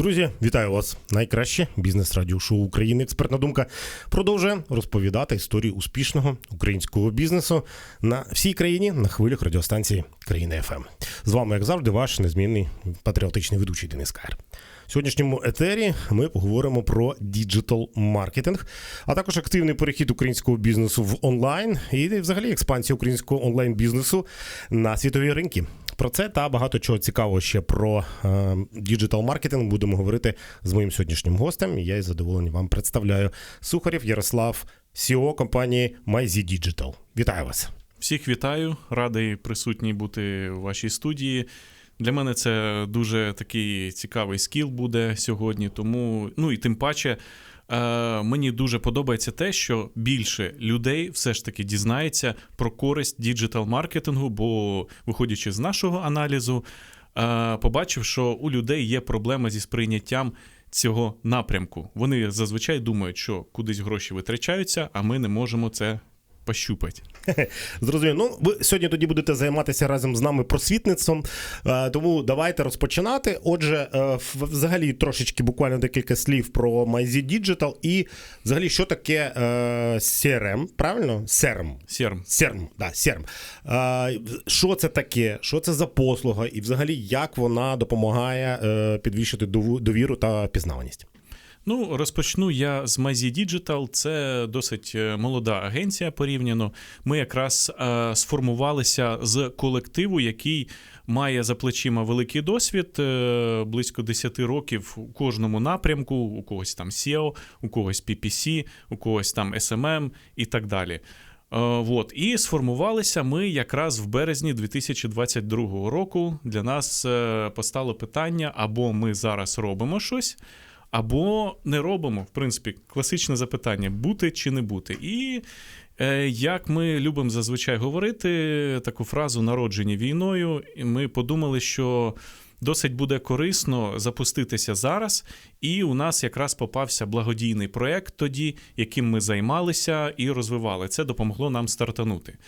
Друзі, вітаю вас! Найкраще бізнес радіошоу України. Експертна думка продовжує розповідати історію успішного українського бізнесу на всій країні на хвилях радіостанції країни ФМ. З вами, як завжди, ваш незмінний патріотичний ведучий Денис Кайр. В сьогоднішньому етері ми поговоримо про діджитал маркетинг, а також активний перехід українського бізнесу в онлайн і взагалі експансія українського онлайн бізнесу на світові ринки. Про це та багато чого цікавого ще про е, діджитал маркетинг будемо говорити з моїм сьогоднішнім гостем. Я із задоволенням вам представляю Сухарів Ярослав, CEO компанії MyZ Digital. Вітаю вас. Всіх вітаю, радий присутній бути у вашій студії. Для мене це дуже такий цікавий скіл буде сьогодні. Тому, ну і тим паче, е, мені дуже подобається те, що більше людей все ж таки дізнається про користь діджитал маркетингу, бо, виходячи з нашого аналізу, е, побачив, що у людей є проблема зі сприйняттям. Цього напрямку вони зазвичай думають, що кудись гроші витрачаються, а ми не можемо це пощупати. Зрозуміло. Ну, ви сьогодні тоді будете займатися разом з нами просвітництвом. Е, Тому давайте розпочинати. Отже, е, взагалі трошечки буквально декілька слів про MyZ Digital і взагалі, що таке е, CRM, правильно? CRM. Сєрм. CERM, да, CERM. Е, Що це таке? Що це за послуга? І взагалі як вона допомагає підвищити довіру та пізнаваність? Ну, розпочну я з Mazzy Digital. Це досить е, молода агенція порівняно. Ми якраз е, сформувалися з колективу, який має за плечима великий досвід, е, близько 10 років у кожному напрямку, у когось там SEO, у когось PPC, у когось там SMM і так далі. Е, Вот. І сформувалися ми якраз в березні 2022 року. Для нас е, постало питання: або ми зараз робимо щось, або не робимо. В принципі, класичне запитання: бути чи не бути. І е, як ми любимо зазвичай говорити таку фразу народжені війною, і ми подумали, що. Досить буде корисно запуститися зараз, і у нас якраз попався благодійний проект тоді, яким ми займалися і розвивали. Це допомогло нам стартанути.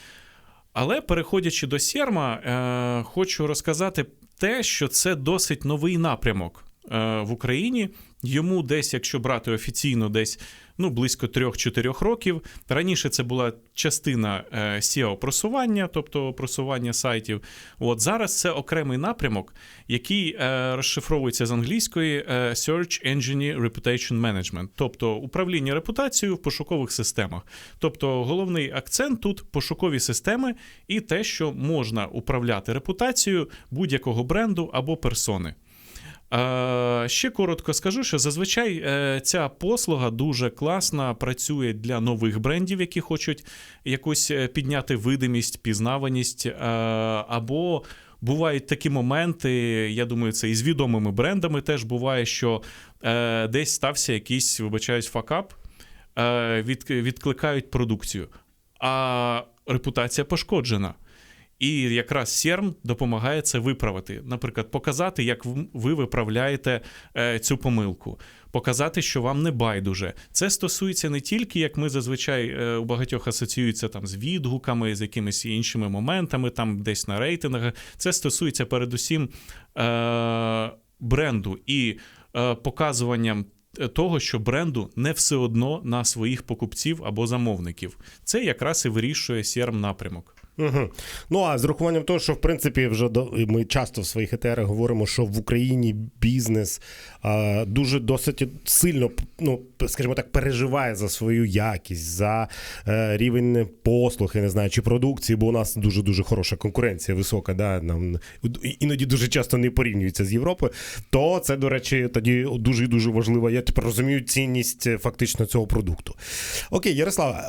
Але переходячи до Сєрма, е, хочу розказати те, що це досить новий напрямок е, в Україні. Йому десь, якщо брати офіційно, десь ну, близько 3-4 років. Раніше це була частина е, SEO просування, тобто просування сайтів. От зараз це окремий напрямок, який е, розшифровується з англійської е, Search Engine Reputation Management, тобто управління репутацією в пошукових системах. Тобто головний акцент тут пошукові системи і те, що можна управляти репутацією будь-якого бренду або персони. Ще коротко скажу, що зазвичай е, ця послуга дуже класна працює для нових брендів, які хочуть якусь е, підняти видимість, пізнаваність, е, або бувають такі моменти. Я думаю, це і з відомими брендами теж буває, що десь стався якийсь, вибачаюсь, факап, від, відкликають продукцію, а репутація пошкоджена. І якраз CERM допомагає це виправити. Наприклад, показати, як ви виправляєте е, цю помилку, показати, що вам не байдуже. Це стосується не тільки, як ми зазвичай е, у багатьох асоціюється там з відгуками, з якимись іншими моментами, там десь на рейтингах. Це стосується передусім е, бренду і е, показуванням. Того, що бренду не все одно на своїх покупців або замовників, це якраз і вирішує CRM напрямок. Угу. Ну а з рахуванням того, що в принципі вже до ми часто в своїх етерах говоримо, що в Україні бізнес а, дуже досить сильно, ну скажімо так, переживає за свою якість, за е, рівень послуг, я не знаю, чи продукції, бо у нас дуже дуже хороша конкуренція, висока, да, нам іноді дуже часто не порівнюється з Європою. То це, до речі, тоді дуже дуже важливо. Я тепер розумію цінність е, фактично цього продукту. Окей, Ярослава,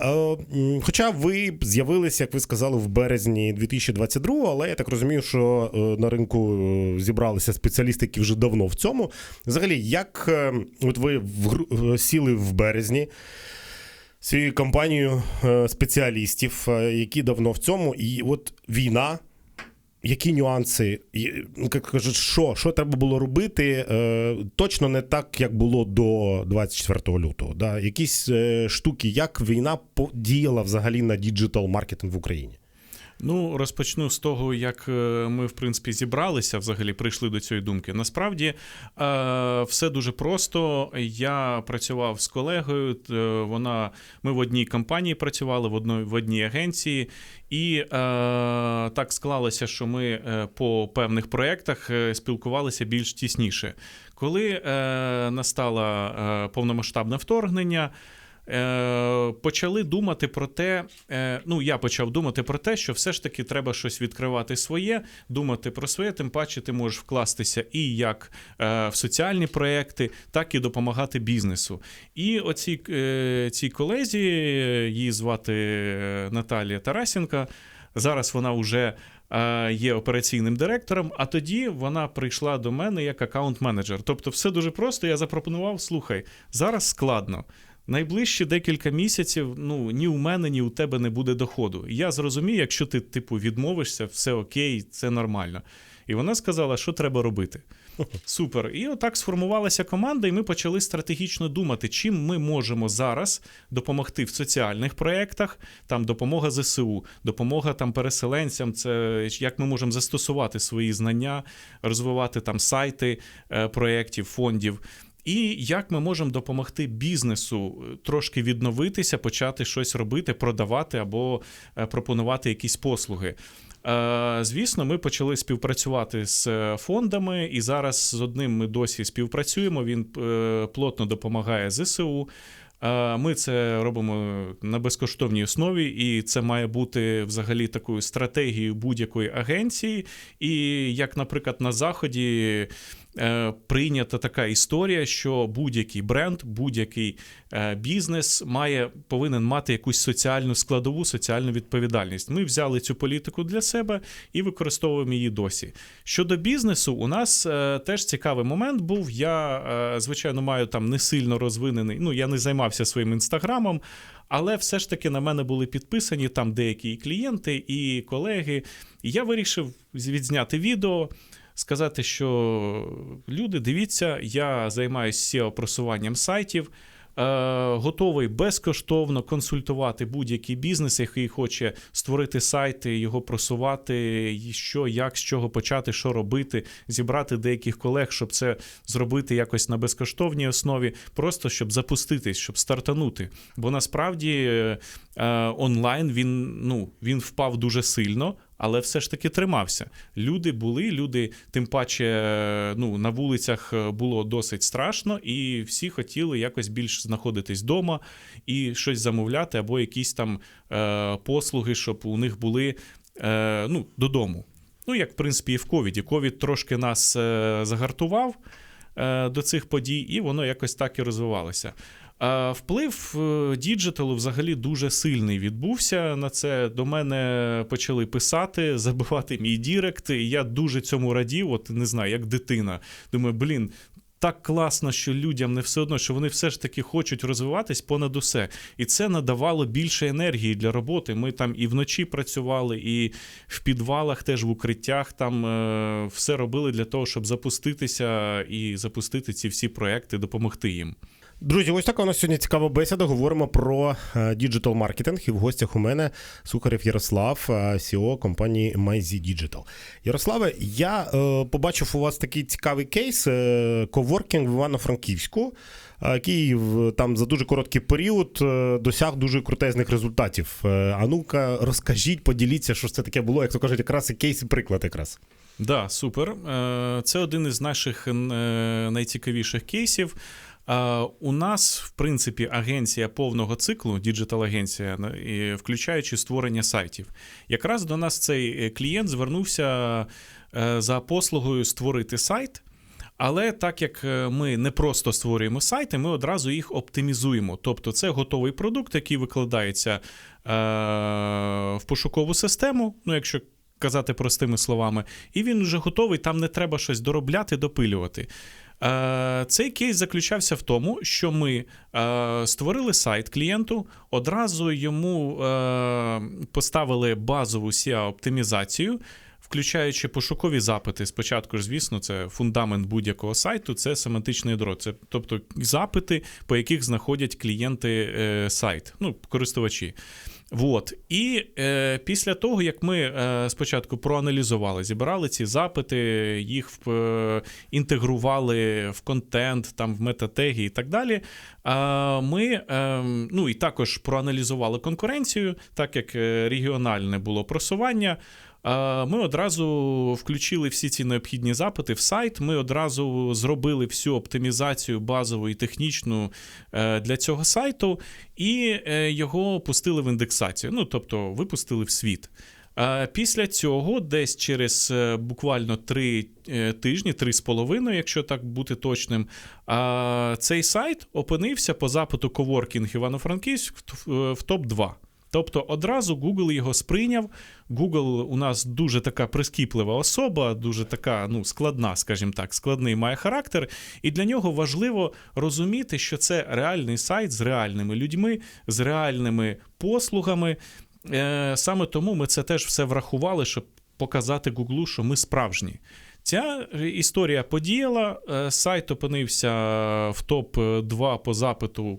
е, хоча ви з'явилися, як ви сказали, в березні 2022, але я так розумію, що е, на ринку е, зібралися спеціалісти, які вже давно в цьому. Взагалі, як е, от ви в сіли в березні? Цією компанією е, спеціалістів, які давно в цьому, і от війна. Які нюанси, ну, як кажуть, що, що треба було робити? Точно не так, як було до 24 лютого. Да? Якісь штуки, як війна подіяла взагалі на діджитал маркетинг в Україні? Ну, розпочну з того, як е, ми, в принципі, зібралися, взагалі прийшли до цієї думки. Насправді е, все дуже просто. Я працював з колегою. е, Вона ми в одній компанії працювали, в одній, в одній агенції, і так склалося, що ми по певних проєктах спілкувалися більш тісніше. Коли настало повномасштабне вторгнення. Е, почали думати про те, е, ну я почав думати про те, що все ж таки треба щось відкривати своє, думати про своє, тим паче ти можеш вкластися і як е, в соціальні проекти, так і допомагати бізнесу. І оці цій колезі, її звати Наталія Тарасенка. Зараз вона вже є операційним директором, а тоді вона прийшла до мене як аккаунт-менеджер. Тобто, все дуже просто. Я запропонував: слухай, зараз складно. Найближчі декілька місяців ну ні у мене, ні у тебе не буде доходу. Я зрозумію, якщо ти, типу, відмовишся, все окей, це нормально. І вона сказала, що треба робити. Супер. І отак сформувалася команда, і ми почали стратегічно думати, чим ми можемо зараз допомогти в соціальних проєктах, там допомога ЗСУ, допомога там переселенцям, це як ми можемо застосувати свої знання, розвивати там сайти е, проєктів, фондів. І як ми можемо допомогти бізнесу е, трошки відновитися, почати щось робити, продавати або е, пропонувати якісь послуги. Е, Звісно, ми почали співпрацювати з фондами, і зараз з одним ми досі співпрацюємо. Він плотно допомагає ЗСУ. Ми це робимо на безкоштовній основі, і це має бути взагалі такою стратегією будь-якої агенції. І як, наприклад, на заході. Е, Прийнята така історія, що будь-який бренд, будь-який е, бізнес має повинен мати якусь соціальну складову, соціальну відповідальність. Ми взяли цю політику для себе і використовуємо її досі. Щодо бізнесу, у нас е, теж цікавий момент був. Я, звичайно, маю там не сильно розвинений. Ну, я не займався своїм інстаграмом. Але все ж таки на мене були підписані там деякі і клієнти, і колеги. І я вирішив відзняти відео, сказати, що люди, дивіться, я займаюся SEO просуванням сайтів. Е, готовий безкоштовно консультувати будь-який бізнес, який хоче створити сайти, його просувати, що, як, з чого почати, що робити, зібрати деяких колег, щоб це зробити якось на безкоштовній основі, просто щоб запуститись, щоб стартанути. Бо насправді е, е, онлайн він, ну, він впав дуже сильно. Але все ж таки тримався. Люди були, люди, тим паче, е, ну на вулицях е, було досить страшно, і всі хотіли якось більш знаходитись вдома і щось замовляти, або якісь там е, послуги, щоб у них були е, ну, додому. Ну, як в принципі і в ковіді. Ковід трошки нас е, загартував е, до цих подій, і воно якось так і розвивалося. Вплив е, діджиталу взагалі дуже сильний відбувся на це. До мене почали писати, забивати мій дірект. І я дуже цьому радів, от не знаю, як дитина. Думаю, блін. Так класно, що людям не все одно, що вони все ж таки хочуть розвиватись понад усе. І це надавало більше енергії для роботи. Ми там і вночі працювали, і в підвалах, теж в укриттях там е, все робили для того, щоб запуститися і запустити ці всі проекти, допомогти їм. Друзі, ось така у нас сьогодні цікава бесіда. Говоримо про діджитал маркетинг. І в гостях у мене Сухарев Ярослав, CEO компанії MyZ Digital. Ярославе, я е, побачив у вас такий цікавий кейс е, коворкінг в Івано-Франківську, е, який там за дуже короткий період е, досяг дуже крутезних результатів. Е, а ну-ка, розкажіть, поділіться, що це таке було, як то кажуть, якраз і кейс і приклад якраз. Да, супер. Е, Це один із наших е, найцікавіших кейсів. У нас, в принципі, агенція повного циклу, діджитал-агенція, включаючи створення сайтів. Якраз до нас цей е, клієнт звернувся е, за послугою створити сайт. Але так як е, ми не просто створюємо сайти, ми одразу їх оптимізуємо. Тобто, це готовий продукт, який викладається в пошукову систему, ну якщо казати простими словами, і він вже готовий, там не треба щось доробляти, допилювати. Е, Цей кейс заключався в тому, що ми е, створили сайт клієнту, одразу йому е, поставили базову SEO-оптимізацію, включаючи пошукові запити. Спочатку ж, звісно, це фундамент будь-якого сайту, це семантичне ядро. Це тобто запити, по яких знаходять клієнти сайт, ну, користувачі. Вот. І е, після того, як ми е, спочатку проаналізували, зібрали ці запити, їх в, е, інтегрували в контент, там в метатеги і так далі. Е, ми е, ну, і також проаналізували конкуренцію, так як е, регіональне було просування. Ми одразу включили всі ці необхідні запити в сайт. Ми одразу зробили всю оптимізацію базову і технічну е, для цього сайту, і е, його пустили в індексацію. Ну тобто випустили в світ. Після цього, десь через е, буквально три тижні, три з половиною, якщо так бути точним, цей сайт опинився по запиту Coworking Івано-Франківськ в- в топ-2. Тобто одразу Google його сприйняв. Google у нас дуже така прискіплива особа, дуже така ну, складна, скажімо так, складний має характер. І для нього важливо розуміти, що це реальний сайт з реальними людьми, з реальними послугами. Е, Саме тому ми це теж все врахували, щоб показати Гуглу, що ми справжні. Ця історія подіяла. е, Сайт опинився в топ-2 по запиту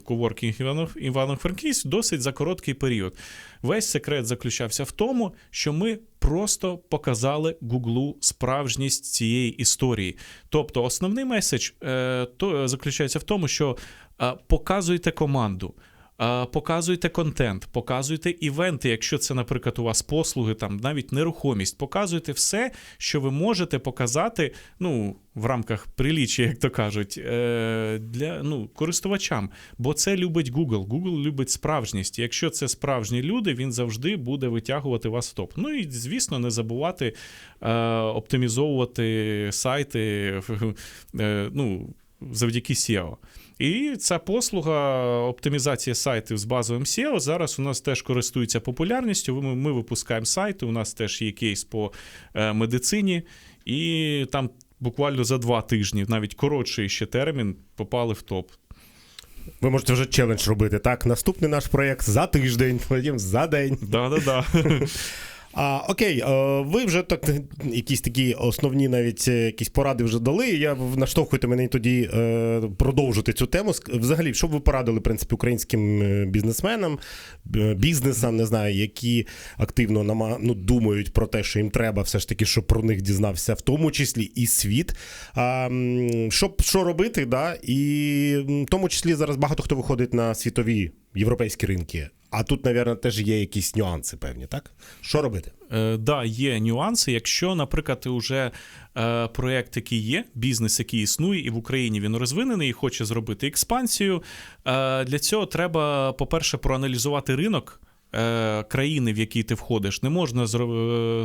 Івано- Івано-Франківськ досить за короткий період. Весь секрет заключався в тому, що ми просто показали Гуглу справжність цієї історії. Тобто, основний меседж е, то, заключається в тому, що е, показуйте команду. Показуйте контент, показуйте івенти, якщо це, наприклад, у вас послуги, там навіть нерухомість. Показуйте все, що ви можете показати, ну, в рамках приліччя, як то кажуть, е, для ну, користувачам. Бо це любить Google. Google любить справжність. Якщо це справжні люди, він завжди буде витягувати вас в топ. Ну і звісно, не забувати е, оптимізовувати сайти. е, ну, Завдяки SEO. І ця послуга оптимізації сайтів з базовим SEO зараз у нас теж користується популярністю. Ми, ми випускаємо сайти, у нас теж є кейс по е, медицині, і там буквально за два тижні, навіть коротший ще термін, попали в топ. Ви можете вже челендж робити. Так, наступний наш проєкт за тиждень, потім за день. Да-да-да. А, окей, е, ви вже так якісь такі основні навіть е, якісь поради вже дали. Я наштовхуйте мене тоді е, продовжити цю тему. Взагалі, що б ви порадили в принципі українським бізнесменам, бізнесам, не знаю, які активно нама, ну, думають про те, що їм треба, все ж таки, щоб про них дізнався, в тому числі і світ. А, м, що, що робити, да? і в тому числі зараз багато хто виходить на світові європейські ринки. А тут, мабуть, теж є якісь нюанси певні, так? Що робити? Е, да, є нюанси. Якщо, наприклад, уже е, проєкт, який є, бізнес, який існує, і в Україні він розвинений і хоче зробити експансію, е, для цього треба, по-перше, проаналізувати ринок. е, Країни, в які ти входиш, не можна е,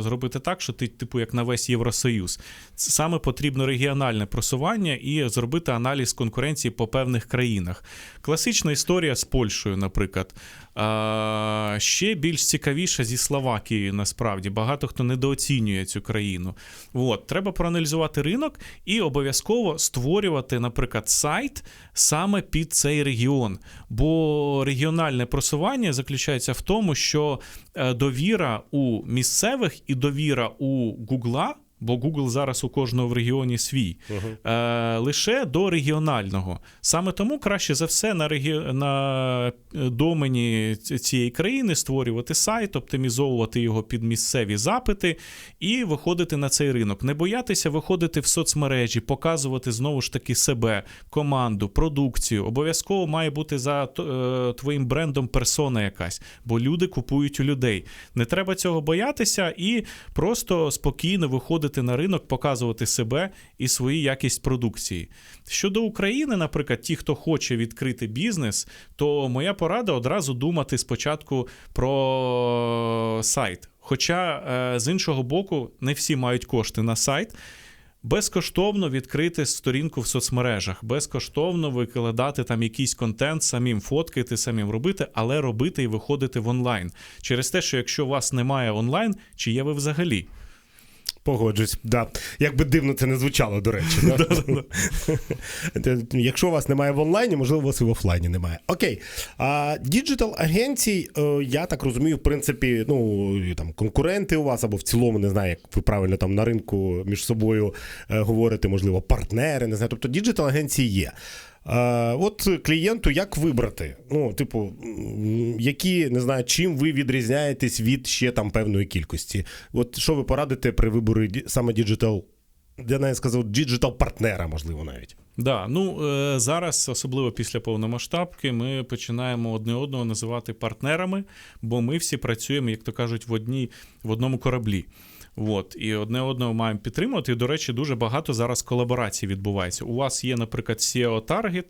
зробити так, що ти, типу, як на весь Євросоюз. Саме потрібно регіональне просування і зробити аналіз конкуренції по певних країнах. Класична історія з Польщею, наприклад. А, ще більш цікавіша зі Словакією, насправді. Багато хто недооцінює цю країну. От, треба проаналізувати ринок і обов'язково створювати, наприклад, сайт саме під цей регіон. Бо регіональне просування заключається в тому, що е, довіра у місцевих і довіра у Гугла. Бо Google зараз у кожного в регіоні свій, е, лише до регіонального. Саме тому краще за все на, регі... на е, домені цієї країни створювати сайт, оптимізовувати його під місцеві запити і виходити на цей ринок. Не боятися виходити в соцмережі, показувати знову ж таки себе, команду, продукцію. Обов'язково має бути за е, твоїм брендом персона якась, бо люди купують у людей. Не треба цього боятися і просто спокійно виходити на ринок, показувати себе і свою якість продукції. Щодо України, наприклад, ті, хто хоче відкрити бізнес, то моя порада одразу думати спочатку про сайт. Хоча е, з іншого боку, не всі мають кошти на сайт. Безкоштовно відкрити сторінку в соцмережах, безкоштовно викладати там якийсь контент, самим фоткати, самим робити, але робити і виходити в онлайн. Через те, що якщо у вас немає онлайн, чи є ви взагалі? Погоджусь, да. Як би дивно це не звучало, до речі. Да? Якщо у вас немає в онлайні, можливо, у вас і в офлайні немає. Окей. А діджитал агенцій, е, я так розумію, в принципі, ну там конкуренти у вас, або в цілому, не знаю, як ви правильно там на ринку між собою е, говорите, можливо, партнери, не знаю. Тобто діджитал агенції є. От клієнту як вибрати? Ну, типу, які не знаю, чим ви відрізняєтесь від ще там певної кількості? От що ви порадите при виборі саме діджитал? Я навіть сказав, діджитал партнера, можливо, навіть. Да, ну е, зараз, особливо після повномасштабки, ми починаємо одне одного називати партнерами, бо ми всі працюємо, як то кажуть, в одній в одному кораблі. От, і одне одного маємо підтримувати. І, до речі, дуже багато зараз колаборацій відбувається. У вас є, наприклад, SEO Target,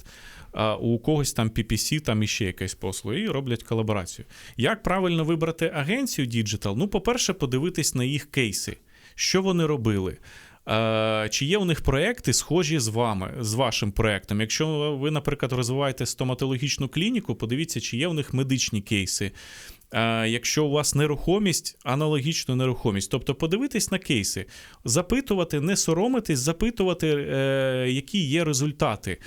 а у когось там PPC, там іще якась послуга, і роблять колаборацію. Як правильно вибрати агенцію Digital? Ну, по-перше, подивитись на їх кейси, що вони робили. Чи є у них проекти схожі з вами, з вашим проектом? Якщо ви, наприклад, розвиваєте стоматологічну клініку, подивіться, чи є у них медичні кейси. Е, Якщо у вас нерухомість, аналогічну нерухомість, тобто подивитись на кейси, запитувати, не соромитись, запитувати, е, які є результати.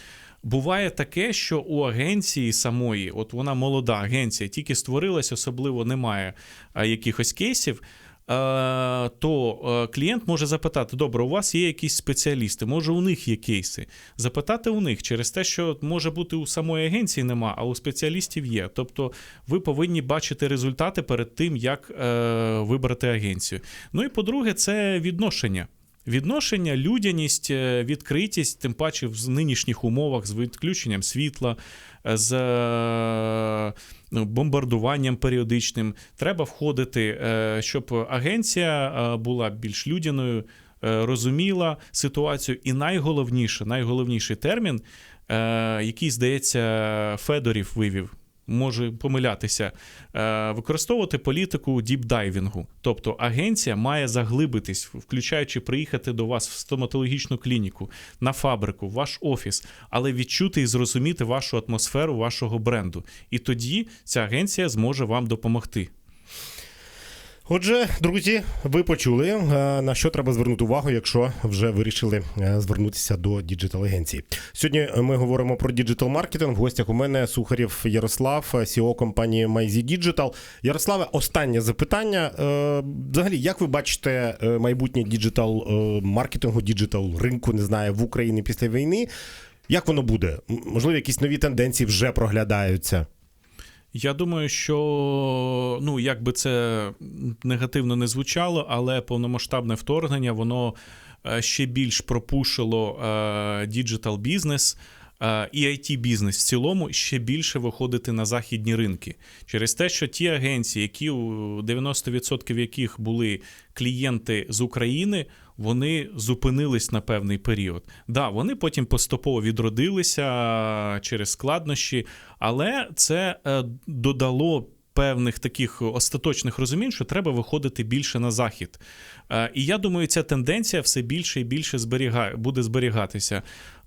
Буває таке, що у агенції самої, от вона молода агенція, тільки створилась, особливо немає е, якихось кейсів. Е, То е, клієнт може запитати: добре, у вас є якісь спеціалісти, може у них є кейси. Запитати у них через те, що може бути у самої агенції нема, а у спеціалістів є. Тобто ви повинні бачити результати перед тим, як е, вибрати агенцію. Ну і по-друге, це відношення. Відношення, людяність, відкритість, тим паче в нинішніх умовах з відключенням світла, з бомбардуванням періодичним. Треба входити, е, щоб агенція е, була більш людяною, е, розуміла ситуацію. І найголовніше, найголовніший термін, який, здається, Федорів вивів. Може помилятися, е, використовувати політику діпдайвінгу. Тобто агенція має заглибитись, включаючи приїхати до вас в стоматологічну клініку, на фабрику, в ваш офіс, але відчути і зрозуміти вашу атмосферу, вашого бренду. І тоді ця агенція зможе вам допомогти. Отже, друзі, ви почули, е, на що треба звернути увагу, якщо вже вирішили е, звернутися до діджитал агенції. Сьогодні ми говоримо про діджитал маркетинг. В гостях у мене Сухарів Ярослав, CEO компанії MyZ Digital. Ярославе, останнє запитання. Е, Взагалі, як ви бачите майбутнє діджитал маркетингу, діджитал ринку, не знаю, в Україні після війни? Як воно буде? Можливо, якісь нові тенденції вже проглядаються. Я думаю, що ну як би це негативно не звучало, але повномасштабне вторгнення воно е, ще більш пропушило діджитал бізнес. І it бізнес в цілому ще більше виходити на західні ринки через те, що ті агенції, які 90% яких були клієнти з України, вони зупинились на певний період. Да, вони потім поступово відродилися через складнощі, але це е, додало певних таких остаточних розумінь, що треба виходити більше на захід. Е, І я думаю, ця тенденція все більше і більше зберігає, буде зберігатися.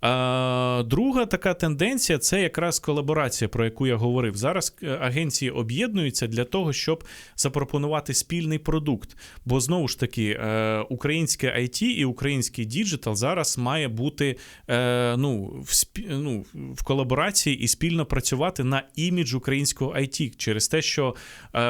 Е, Друга така тенденція це якраз колаборація, про яку я говорив. Зараз е, агенції об'єднуються для того, щоб запропонувати спільний продукт. Бо знову ж таки, українське IT і український діджитал зараз має бути ну, в, спі- ну, в колаборації і спільно працювати на імідж українського IT через те, що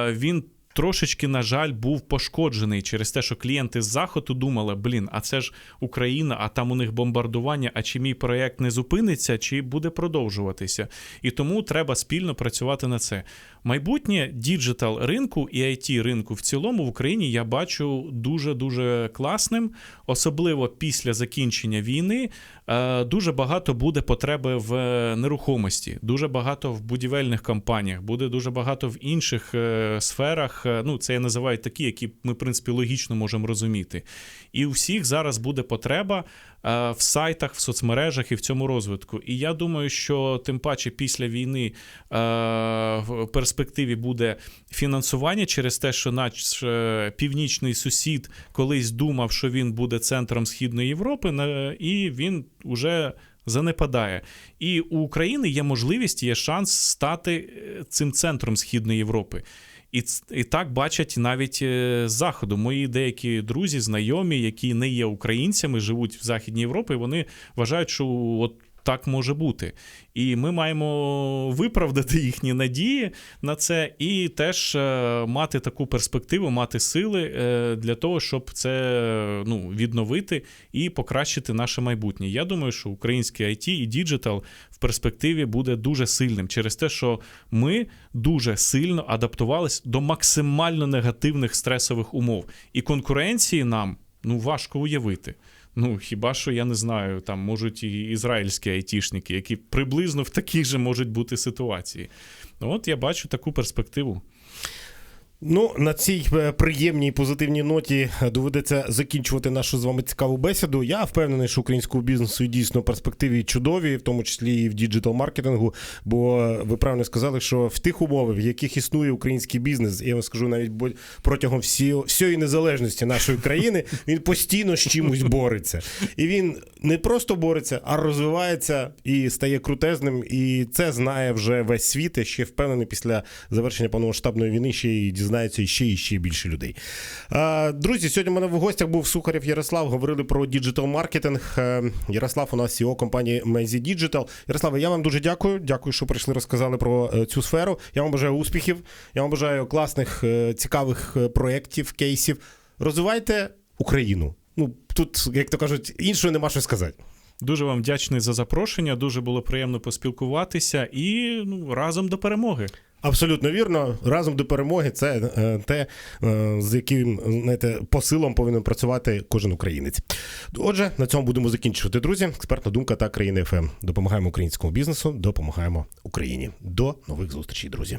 він. Трошечки, на жаль, був пошкоджений через те, що клієнти з заходу думали: блін, а це ж Україна, а там у них бомбардування. А чи мій проєкт не зупиниться, чи буде продовжуватися? І тому треба спільно працювати на це. Майбутнє діджитал ринку і IT ринку в цілому в Україні я бачу дуже дуже класним, особливо після закінчення війни. Е, Дуже багато буде потреби в е, нерухомості, дуже багато в будівельних компаніях, буде дуже багато в інших е, сферах. Е, Ну, це я називаю такі, які ми, в принципі, логічно можемо розуміти. І у всіх зараз буде потреба е, в сайтах, в соцмережах і в цьому розвитку. І я думаю, що тим паче після війни е, в перспективі буде фінансування через те, що наш північний сусід колись думав, що він буде центром Східної Європи, і він уже занепадає. І у України є можливість, є шанс стати цим центром Східної Європи. І, і так бачать навіть е, з заходу. Мої деякі друзі, знайомі, які не є українцями, живуть в Західній Європі. Вони вважають, що от так може бути. І ми маємо виправдати їхні надії на це, і теж е, мати таку перспективу, мати сили е, для того, щоб це ну, відновити і покращити наше майбутнє. Я думаю, що український IT і діджитал в перспективі буде дуже сильним через те, що ми дуже сильно адаптувалися до максимально негативних стресових умов. І конкуренції нам ну важко уявити. Ну, хіба що я не знаю, там можуть і ізраїльські айтішники, які приблизно в такій же можуть бути ситуації. Ну, От я бачу таку перспективу. Ну, на цій е, приємній позитивній ноті е, доведеться закінчувати нашу з вами цікаву бесіду. Я впевнений, що українському бізнесу дійсно перспективи чудові, в тому числі і в діджитал-маркетингу. Бо е, ви правильно сказали, що в тих умовах, в яких існує український бізнес, я вам скажу навіть протягом всі, всієї незалежності нашої країни, він постійно з чимось бореться. І він не просто бореться, а розвивається і стає крутезним. І це знає вже весь світ. І ще впевнений, після завершення повномасштабної війни ще й дізнається ще і ще більше людей. Друзі, сьогодні у мене в гостях був Сухарєв Ярослав. Говорили про діджитал маркетинг. Е, Ярослав у нас CEO компанії Mezi Digital. Ярославе, я вам дуже дякую. Дякую, що прийшли, розказали про е, цю сферу. Я вам бажаю успіхів. Я вам бажаю класних, е, цікавих проєктів, кейсів. Розвивайте Україну. Ну тут, як то кажуть, іншого нема що сказати. Дуже вам вдячний за запрошення. Дуже було приємно поспілкуватися і ну, разом до перемоги. Абсолютно вірно. Разом до перемоги це е, те, е, з яким знаєте, посилом повинен працювати кожен українець. Отже, на цьому будемо закінчувати, друзі. Експертна думка та країни ФМ. Допомагаємо українському бізнесу, допомагаємо Україні. До нових зустрічей, друзі.